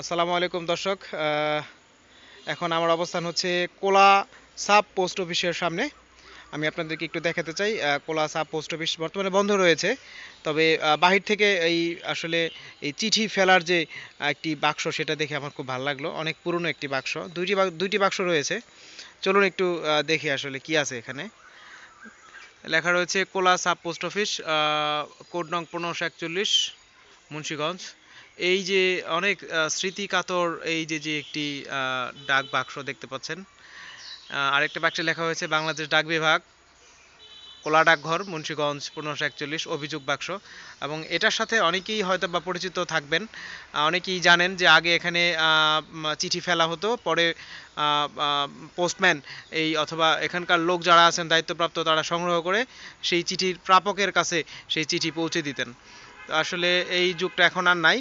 আসসালামু আলাইকুম, দর্শক। এখন আমার অবস্থান হচ্ছে কোলা সাব পোস্ট অফিসের সামনে। আমি আপনাদেরকে একটু দেখাতে চাই কোলা সাব পোস্ট অফিস বর্তমানে বন্ধ রয়েছে। তবে বাহির থেকে এই আসলে এই চিঠি ফেলার যে একটি বাক্স, সেটা দেখে আমার খুব ভালো লাগল। অনেক পুরনো একটি বাক্স। দুইটি দুইটি বাক্স রয়েছে। চলুন একটু দেখি আসলে কি আছে এখানে। লেখা রয়েছে, Kola sub post office code নং পনেরোশো একচল্লিশ, মুন্সীগঞ্জ। এই যে অনেক আহ, স্মৃতিকাতর এই যে যে একটি ডাক বাক্স দেখতে পাচ্ছেন। আরেকটা বাক্সে লেখা হয়েছে বাংলাদেশ ডাক বিভাগ কোলা ডাকঘর মুন্সীগঞ্জ পনেরোশো একচল্লিশ অভিযোগ বাক্স। এবং এটার সাথে অনেকেই হয়তো বা পরিচিত থাকবেন। অনেকেই জানেন যে আগে এখানে চিঠি ফেলা হতো পরে পোস্টম্যান এই অথবা এখানকার লোক যারা আছেন দায়িত্বপ্রাপ্ত তারা সংগ্রহ করে সেই চিঠির প্রাপকের কাছে সেই চিঠি পৌঁছে দিতেন। আসলে এই যুগটা এখন আর নাই।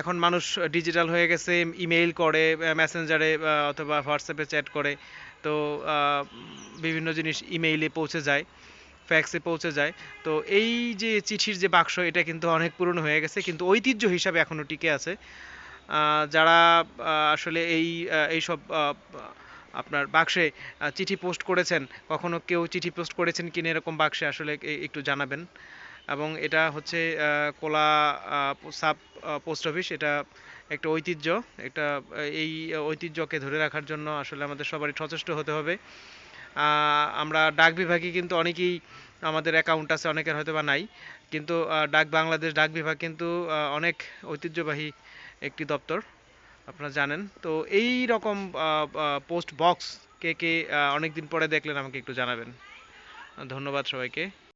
এখন মানুষ ডিজিটাল হয়ে গেছে ইমেইল করে মেসেঞ্জারে অথবা হোয়াটসঅ্যাপে চ্যাট করে। তো বিভিন্ন জিনিস ইমেইলে পৌঁছে যায় ফ্যাক্সে পৌঁছে যায়। তো এই যে চিঠির যে বাক্স, এটা কিন্তু অনেক পুরনো হয়ে গেছে, কিন্তু ঐতিহ্য হিসাবে এখনও টিকে আছে। যারা আসলে এই এইসব আপনার বাক্সে চিঠি পোস্ট করেছেন, কখনো কেউ চিঠি পোস্ট করেছেন কিনা এরকম বাক্সে আসলে একটু জানাবেন। এবং এটা হচ্ছে কোলা সাব পোস্ট অফিস। এটা একটা ঐতিহ্য। একটা এই ঐতিহ্যকে ধরে রাখার জন্য আসলে আমাদের সবারই সচেষ্ট হতে হবে। আমরা ডাক বিভাগে কিন্তু অনেকেই আমাদের অ্যাকাউন্ট আছে, অনেকের হয়তো বা নাই। কিন্তু ডাক বাংলাদেশ ডাক বিভাগ কিন্তু অনেক ঐতিহ্যবাহী একটি দপ্তর, আপনারা জানেন। তো এই রকম পোস্ট বক্স কে কে অনেক দিন পরে দেখলেন আমাকে একটু জানাবেন। ধন্যবাদ সবাইকে।